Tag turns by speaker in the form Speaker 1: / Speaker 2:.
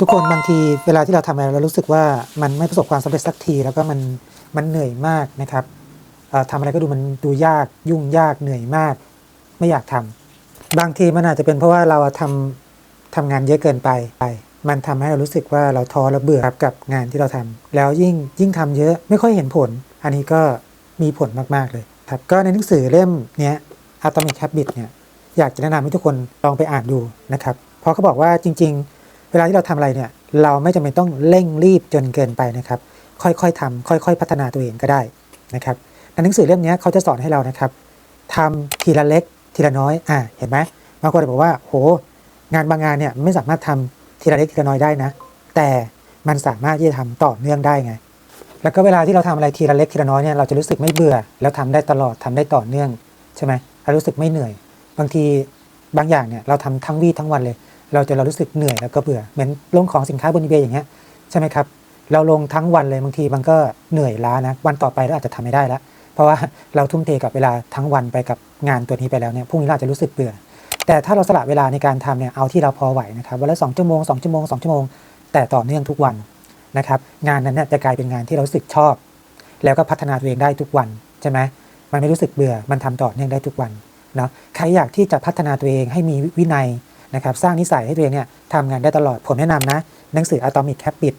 Speaker 1: ทุกคนบางทีเวลาที่เราทำอะไรเรารู้สึกว่ามันไม่ประสบความสำเร็จสักทีแล้วก็มันมันเหนื่อยมากนะครับเอ่อทำอะไรก็ดูมันดูยากยุ่งยากเหนื่อยมาก ไม่อยากทำบางทีมันอาจจะเป็นเพราะว่าเราทำทำงานเยอะเกินไปไป มันทำให้เรารู้สึกว่าเราท้อและเบื่อครับกับงานที่เราทำแล้วยิ่งยิ่งทำเยอะไม่ค่อยเห็นผล อันนี้ก็มีผลมากๆเลยครับก็ในหนังสือเล่มเนี้ย Atomic Habits เนี่ย อยากจะแนะนำให้ทุกคนลองไปอ่านดูนะครับ เพราะเขาบอกว่าจริง เวลาที่เราทำอะไรเนี่ย เราไม่จำเป็นต้องเร่งรีบจนเกินไปนะครับ ค่อยๆทำค่อยๆ พัฒนาตัวเองก็ได้นะครับในหนังสือเล่มนี้เขาจะสอนให้เรานะครับทำทีละเล็กทีละน้อยอ่าเห็นไหมบางคนบอกว่าโห งานบางงานเนี่ยไม่สามารถทำทีละเล็กทีละน้อยได้นะ แต่มันสามารถที่จะทำต่อเนื่องได้ไง แล้วก็เวลาที่เราทำอะไรทีละเล็กทีละน้อยเนี่ยเราจะรู้สึกไม่เบื่อ แล้วทำได้ตลอดทำได้ต่อเนื่องใช่ไหมเรารู้สึกไม่เหนื่อย บางทีบางอย่างเนี่ยเราทำทั้งวี่ทั้งวันเลย เราจะเรารู้สึกเหนื่อยแล้วก็เบื่อเหมือนลงของสินค้าบนอีเบอย่างเงี้ยใช่ไหมครับ เราลงทั้งวันเลยบางทีมันก็เหนื่อยล้านะวันต่อไปเราอาจจะทำไม่ได้แล้วเพราะว่าเราทุ่มเทกับเวลาทั้งวันไปกับงานตัวนี้ไปแล้วเนี่ยพรุ่งนี้เราอาจจะรู้สึกเบื่อ แต่ถ้าเราสละเวลาในการทำเนี่ยเอาที่เราพอไหวนะครับวันละสองชั่วโมงสองชั่วโมงสองชั่วโมงแต่ต่อเนื่องทุกวันนะครับงานนั้นเนี่ยจะกลายเป็นงานที่เราสึกชอบ แล้วก็พัฒนาตัวเองได้ทุกวันใช่ไหมมันไม่รู้สึกเบื่อมันทำต่อเนื่องได้ทุกวันเนาะใครอยากที่จะพัฒนาตัวเองให้มีวินัย นะครับสร้างนิสัยให้ตัวเองเนี่ยทำงานได้ตลอดผมแนะนำนะหนังสือ Atomic Habit